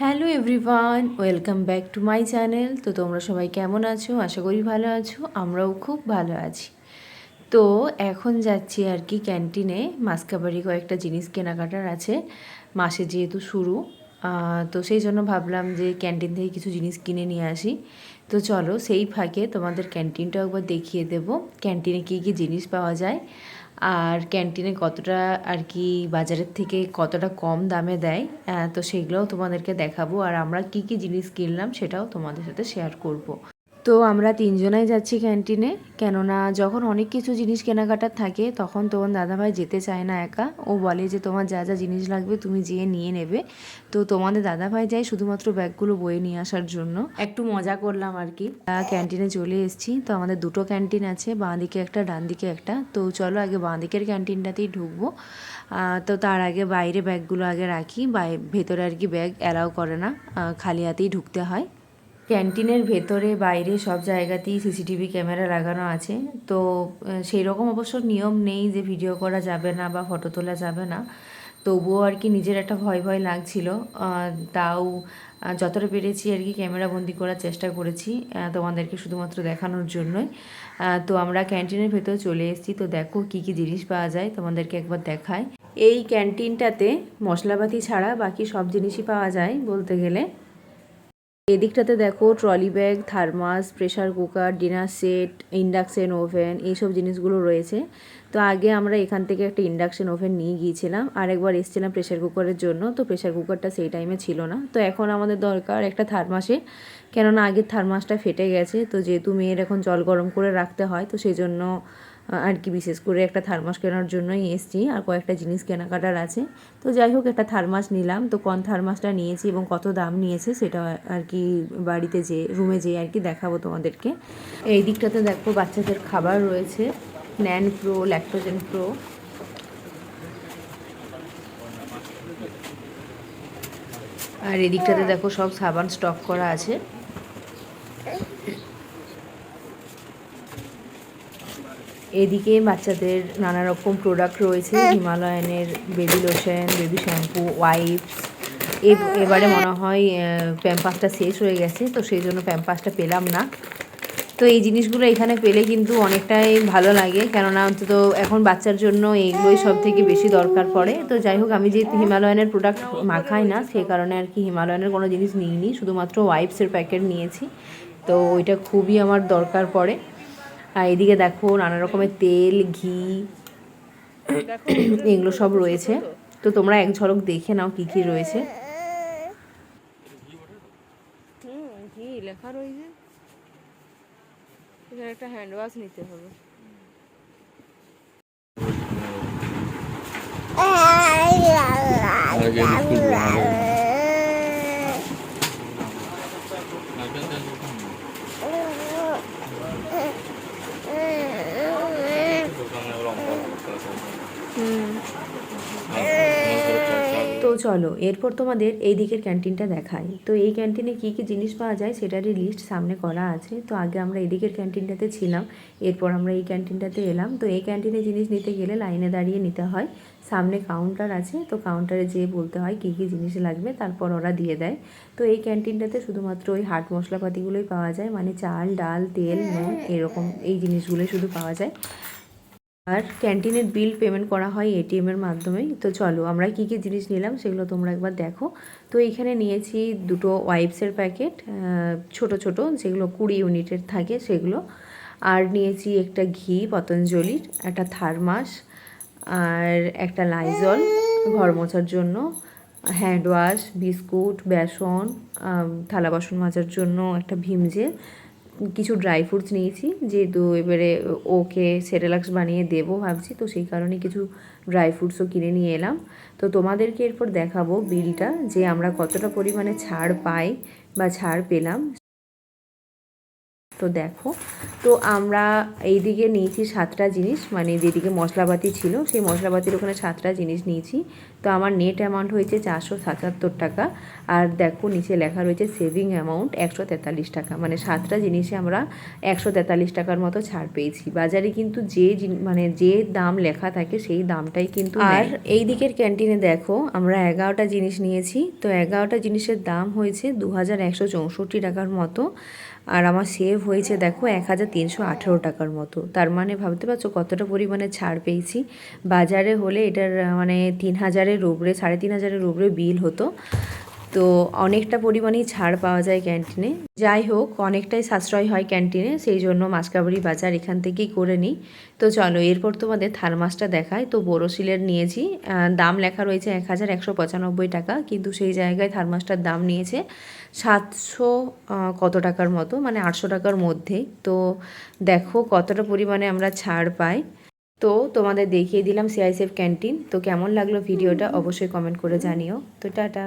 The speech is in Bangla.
Hello everyone, welcome back to my channel. তো তোমরা সবাই কেমন আছো? আশা করি ভালো আছো, আমরাও খুব ভালো আছি। তো এখন যাচ্ছি আর কি ক্যান্টিনে। মাসকাবারি কয়েকটা জিনিস কেনাকাটার আছে, মাসে যেহেতু শুরু। তো সেই জন্য ভাবলাম যে ক্যান্টিন থেকে কিছু জিনিস কিনে নিয়ে আসি। তো চলো সেই ফাঁকে তোমাদের ক্যান্টিনটাও একবার দেখিয়ে দেবো। ক্যান্টিনে কী কী জিনিস পাওয়া যায়। আর ক্যান্টিনে কতটা আর কি বাজারের থেকে কতটা কম দামে দেয় তো সেগুলোও তোমাদেরকে দেখাবো আর আমরা কি কি জিনিস কিনলাম সেটাও তোমাদের সাথে শেয়ার করব। তো আমরা তিনজনাই যাচ্ছি ক্যান্টিনে কেননা যখন অনেক কিছু জিনিস কেনাকাটার থাকে, তখন তোমার দাদাভাই যেতে চায় না একা। ও বলে যে, তোমার যা যা জিনিস লাগবে তুমি যেয়ে নিয়ে নেবে। তো তোমাদের দাদাভাই যায় শুধুমাত্র ব্যাগগুলো বয়ে নিয়ে আসার জন্য। একটু মজা করলাম আর কি। ক্যান্টিনে চলে এসেছি। তো আমাদের দুটো ক্যান্টিন আছে বাঁ দিকে একটা ডান দিকে একটা। তো চলো আগে বাঁ দিকের ক্যান্টিনটাতেই ঢুকবো। তো তার আগে বাইরে ব্যাগগুলো আগে রাখি। বাই, ভেতরে আর কি ব্যাগ অ্যালাউ করে না। খালি হাতেই ঢুকতে হয়। ক্যান্টিনের ভেতরে, বাইরে সব জায়গাতেই সিসিটিভি ক্যামেরা লাগানো আছে। তো সেই রকম অবশ্য নিয়ম নেই যে ভিডিও করা যাবে না বা ফটো তোলা যাবে না। তবুও আর কি নিজের একটা ভয় ভয় লাগছিল। তাও যতটা পেরেছি আর কি ক্যামেরা বন্দি করার চেষ্টা করেছি তোমাদেরকে শুধুমাত্র দেখানোর জন্যই। তো আমরা ক্যান্টিনের ভেতর চলে এসেছি। তো দেখো কি কি জিনিস পাওয়া যায়, তোমাদেরকে একবার দেখায় এই ক্যান্টিনটাতে মশলাপাতি ছাড়া বাকি সব জিনিসই পাওয়া যায় বলতে গেলে। এদিকটাতে দেখো trolley bag, thermos pressure cooker, dinner set, induction oven, এইসব জিনিসগুলো রয়েছে। তো আগে আমরা এখান থেকে একটা ইন্ডাকশান ওভেন নিয়ে গিয়েছিলাম আর একবার এসেছিলাম প্রেসার কুকারের জন্য, তো প্রেশার কুকারটা সেই টাইমে ছিল না। তো এখন আমাদের দরকার একটা থার্মাসে, কেননা আগের থার্মাসটা ফেটে গেছে, তো যেহেতু মেয়ের এখন জল গরম করে রাখতে হয়, তো সেই জন্য আর কি বিশেষ করে একটা থার্মাস কেনার জন্যই এসেছি, আর কয়েকটা জিনিস কেনাকাটার আছে। তো যাই হোক, একটা থার্মাস নিলাম। তো কোন থার্মাসটা নিয়েছি এবং কত দাম নিয়েছে সেটা আর কি বাড়িতে যে রুমে যেয়ে আর কি দেখাবো তোমাদেরকে। এই দিকটাতে দেখো বাচ্চাদের খাবার রয়েছে ন্যান প্রো ল্যাক্টোজেন প্রো আর এদিকটাতে দেখো সব সাবান স্টক করা আছে। এদিকে বাচ্চাদের নানা রকম প্রোডাক্ট রয়েছে হিমালয়ানের baby lotion baby shampoo wipes এবারে মনে হয় প্যাম্পাসটা শেষ হয়ে গেছে তো সেই জন্য প্যাম্পাসটা পেলাম না। তো এই জিনিসগুলো এখানে পেলে কিন্তু অনেকটাই ভালো লাগে কেননা অন্তত এখন বাচ্চার জন্য এইগুলোই সব থেকে বেশি দরকার পড়ে। তো যাই হোক আমি যেহেতু হিমালয়ানের প্রোডাক্ট মাখাই না সেই কারণে আর কি হিমালয়ানের কোনো জিনিস নিইনি শুধুমাত্র ওয়াইপসের প্যাকেট নিয়েছি। তো ওইটা খুবই আমার দরকার পড়ে। আর এদিকে দেখো নানা রকমের তেল ঘি এগুলো সব রয়েছে তো তোমরা এক ঝলক দেখে নাও কি কি রয়েছে হুম কি লেখা রয়েছে এখানে একটা হ্যান্ড ওয়াশ নিতে হবে তো চলো, এরপর তোমাদের এই দিকের ক্যান্টিনটা দেখাই। তো এই ক্যান্টিনে কী কী জিনিস পাওয়া যায় সেটারই লিস্ট সামনে করা আছে। তো আগে আমরা এই দিকের ক্যান্টিনটাতে ছিলাম, এরপর আমরা এই ক্যান্টিনটাতে এলাম। তো এই ক্যান্টিনে জিনিস নিতে গেলে লাইনে দাঁড়িয়ে নিতে হয়। সামনে কাউন্টার আছে, তো কাউন্টারে যেয়ে বলতে হয় কী কী জিনিস লাগবে, তারপর ওরা দিয়ে দেয়। তো এই ক্যান্টিনটাতে শুধুমাত্র ওই হাট মশলাপাতিগুলোই পাওয়া যায়। মানে চাল, ডাল, তেল, নুন, এরকম এই জিনিসগুলোই শুধু পাওয়া যায়। আর ক্যান্টিনের বিল পেমেন্ট করা হয় এটিএম এর মাধ্যমেই তো চলো, আমরা কী কী জিনিস নিলাম সেগুলো তোমরা একবার দেখো। তো এখানে নিয়েছি দুটো ওয়াইপসের প্যাকেট ছোট ছোট, যেগুলো কুড়ি ইউনিটের থাকে সেগুলো। আর নিয়েছি একটা ঘি পতঞ্জলির, একটা থার্মাস, আর একটা লাইজল ঘর মোছার জন্য। হ্যান্ড ওয়াশ বিস্কুট, বেসন থালা বাসন মাজার জন্য একটা ভীম জেল কিছু ড্রাই ফ্রুটস নিয়েছি, যেহেতু এবারে ওকে সেরেলাক্স বানিয়ে দেবো ভাবছি, তো সেই কারণে কিছু ড্রাই ফ্রুটসও কিনে নিয়ে এলাম। তো তোমাদেরকে এরপর দেখাবো বিলটা যে আমরা কতটা পরিমাণে ছাড় পাই বা ছাড় পেলাম। তো দেখো, তো আমরা এইদিকে নিয়েছি সাতটা জিনিস মানে যেদিকে মশলাপাতি ছিল, সেই মশলাপাতির ওখানে সাতটা জিনিস নিয়েছি। তো আমার নেট অ্যামাউন্ট হয়েছে চারশো সাতাত্তর টাকা, আর দেখো নিচে লেখা রয়েছে সেভিং অ্যামাউন্ট একশো তেতাল্লিশ টাকা। মানে সাতটা জিনিসে আমরা একশো তেতাল্লিশ টাকার মতো ছাড় পেয়েছি। বাজারে কিন্তু যে মানে যে দাম লেখা থাকে, সেই দামটাই কিন্তু আর এই দিকের ক্যান্টিনে দেখো, আমরা এগারোটা জিনিস নিয়েছি। তো এগারোটা জিনিসের দাম হয়েছে দু হাজার একশো চৌষট্টি টাকার মতো। আর আমার সেভ হয়েছে, দেখো, এক হাজার তিনশো আঠেরো টাকার মতো। তার মানে ভাবতে পারছ কতটা পরিমাণে ছাড় পেয়েছি? বাজারে হলে এটার মানে তিন হাজারের উপরে, সাড়ে তিন হাজারের উপরে বিল হতো। তো অনেকটা পরিমাণেই ছাড় পাওয়া যায় ক্যান্টিনে। যাই হোক, অনেকটাই সাশ্রয় হয় ক্যান্টিনে, সেই জন্য মাসকাবাড়ি বাজার এখান থেকেই করে নিই। তো চলো, এরপর তোমাদের থার্মাসটা দেখায় তো বোরোসিলের নিয়েছি। দাম লেখা রয়েছে এক হাজার একশো পঁচানব্বই টাকা, কিন্তু সেই জায়গায় থার্মাসটার দাম নিয়েছে সাতশো কত টাকার মতো মানে আটশো টাকার মধ্যে। তো দেখো কতটা পরিমাণে আমরা ছাড় পাই। তো তোমাদের দেখিয়ে দিলাম সিআইসিএফ ক্যান্টিন তো কেমন লাগল ভিডিওটা অবশ্যই কমেন্ট করে জানিও। তো টাটা।